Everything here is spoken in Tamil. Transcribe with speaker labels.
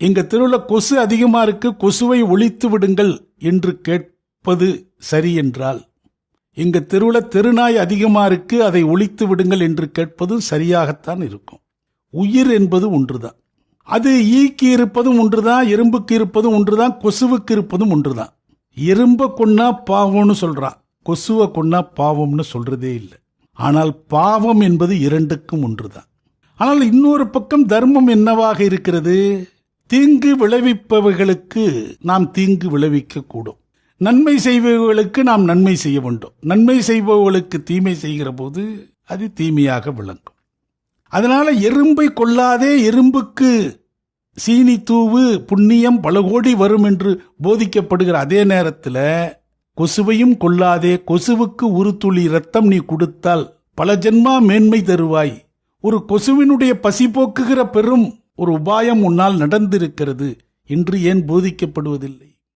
Speaker 1: எங்க தெருவில் கொசு அதிகமா இருக்கு கொசுவை ஒழித்து விடுங்கள் என்று கேட்பது சரி என்றால் எங்க தெருவில் தெருநாய் அதிகமா இருக்கு அதை ஒழித்து விடுங்கள் என்று கேட்பதும் சரியாகத்தான் இருக்கும். உயிர் என்பது ஒன்றுதான். அது ஈக்கு இருப்பதும் ஒன்றுதான் எறும்புக்கு இருப்பதும் ஒன்றுதான் கொசுவுக்கு இருப்பதும் ஒன்றுதான். எறும்ப கொன்னா பாவம்னு சொல்றான். கொசுவை கொன்னா பாவம்னு சொல்றதே இல்லை. ஆனால் பாவம் என்பது இரண்டுக்கும் ஒன்றுதான். ஆனால் இன்னொரு பக்கம் தர்மம் என்னவாக இருக்கிறது? தீங்கு விளைவிப்பவர்களுக்கு நாம் தீங்கு விளைவிக்க கூடும் நன்மை செய்பவர்களுக்கு நாம் நன்மை செய்ய வேண்டும். நன்மை செய்பவர்களுக்கு தீமை செய்கிற போது அது தீமையாக விளங்கும். அதனால எறும்பை கொல்லாதே எறும்புக்கு சீனி தூவு புண்ணியம் பல கோடி வரும் என்று போதிக்கப்படுகிற அதே நேரத்தில் கொசுவையும் கொல்லாதே கொசுவுக்கு ஒரு துளி ரத்தம் நீ கொடுத்தால் பல ஜென்மா மேன்மை தருவாய். ஒரு கொசுவினுடைய பசி போக்குகிற பெரும் ஒரு உபாயம் உன்னால் நடந்திருக்கிறது என்று ஏன் போதிக்கப்படுவதில்லை?